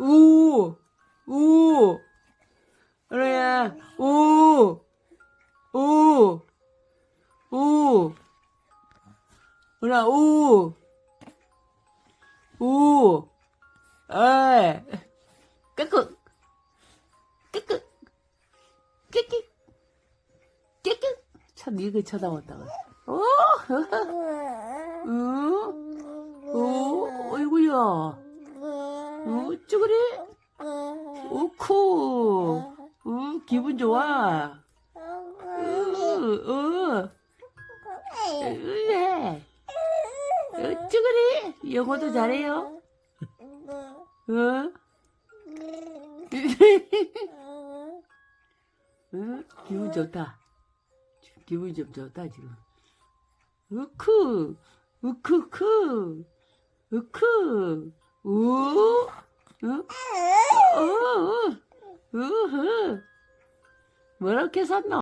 우, 우, 그래야, 우, 우, 우, 그래, 우, 우, 에, 깨끗, 깨끗, 깨끗, 깨끗. 참, 이거 쳐다봤다가. 어, 응? 어, 어이구야. 어, 쭈그리? 우쿠. 어, 기분 좋아. 어, 어. 으해. 어, 쭈그리? 영어도 잘해요? 어? 어? 기분 좋다. 기분 좀 좋다, 지금. 우쿠, 우쿠쿠, 우쿠, 우, 어? 어, 어, 우후. 뭐 이렇게 샀노?